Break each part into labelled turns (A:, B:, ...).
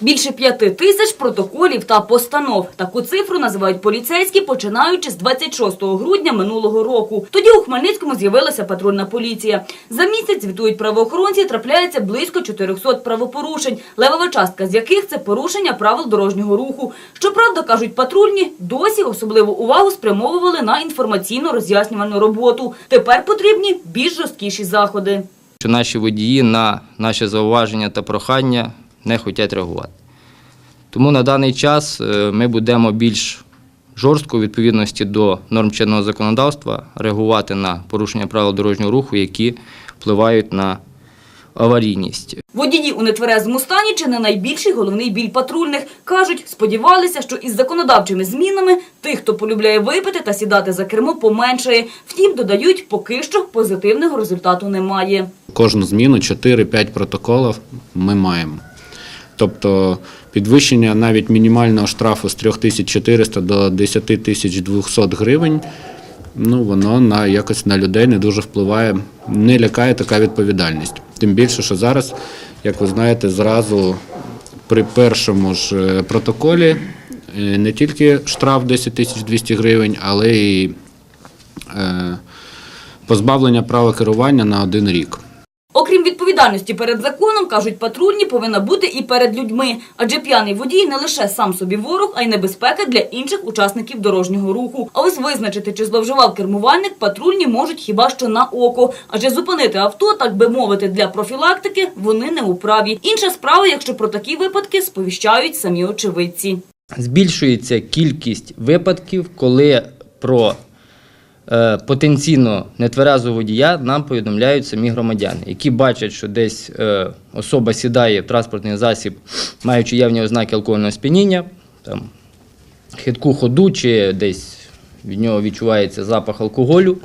A: Більше п'яти тисяч протоколів та постанов. Таку цифру називають поліцейські, починаючи з 26 грудня минулого року. Тоді у Хмельницькому з'явилася патрульна поліція. За місяць, звітують правоохоронці, трапляється близько 400 правопорушень, левова частка з яких це порушення правил дорожнього руху. Щоправда, кажуть патрульні, досі особливу увагу спрямовували на інформаційно-роз'яснювальну роботу. Тепер потрібні більш жорсткіші заходи.
B: наші водії на наші зауваження та прохання не хочуть реагувати. Тому на даний час е, ми будемо більш жорстко у відповідності до норм чинного законодавства реагувати на порушення правил дорожнього руху, які впливають на аварійність.
A: Водії у нетверезому стані чи не найбільший головний біль патрульних. Кажуть, сподівалися, що із законодавчими змінами тих, хто полюбляє випити та сідати за кермо, поменшає. Втім, додають, поки що позитивного результату немає.
C: Кожну зміну 4-5 протоколів ми маємо. Тобто підвищення навіть мінімального штрафу з 3400 до 10200 гривень, ну воно на якось на людей не дуже впливає, не лякає така відповідальність. Тим більше, що зараз, як ви знаєте, зразу при першому ж е, протоколі е, не тільки штраф 10 200 гривень, але й е, позбавлення права керування на один рік.
A: Окрім відповідальності перед законом, кажуть патрульні, повинна бути і перед людьми. Адже п'яний водій не лише сам собі ворог, а й небезпека для інших учасників дорожнього руху. А ось визначити, чи зловживав кермувальник, патрульні можуть хіба що на око. Адже зупинити авто, так би мовити, для профілактики вони не у праві. Інша справа, якщо про такі випадки сповіщають самі очевидці.
B: Збільшується кількість випадків, коли про потенційно нетверезого водія нам повідомляють самі громадяни, які бачать, що десь е, особа сідає в транспортний засіб, маючи явні ознаки алкогольного сп'яніння, там, хитку ходу чи десь від нього відчувається запах алкоголю.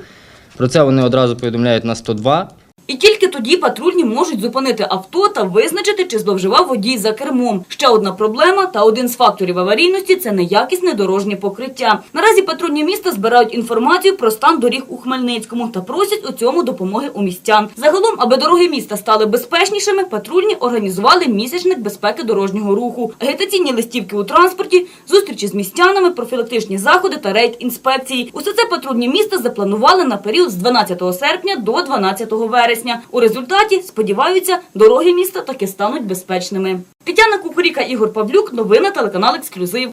B: Про це вони одразу повідомляють на 102.
A: І тільки тоді патрульні можуть зупинити авто та визначити, чи зловживав водій за кермом. Ще одна проблема та один з факторів аварійності це неякісне дорожнє покриття. Наразі патрульні міста збирають інформацію про стан доріг у Хмельницькому та просять у цьому допомоги у містян. Загалом, аби дороги міста стали безпечнішими, патрульні організували місячник безпеки дорожнього руху, агітаційні листівки у транспорті, зустрічі з містянами, профілактичні заходи та рейд інспекції. Усе це патрульні міста запланували на період з 12 серпня до 12 вересня. У результаті сподіваються, дороги міста таки стануть безпечними. Тетяна Кукуріка, Ігор Павлюк. Новини телеканал Ексклюзив.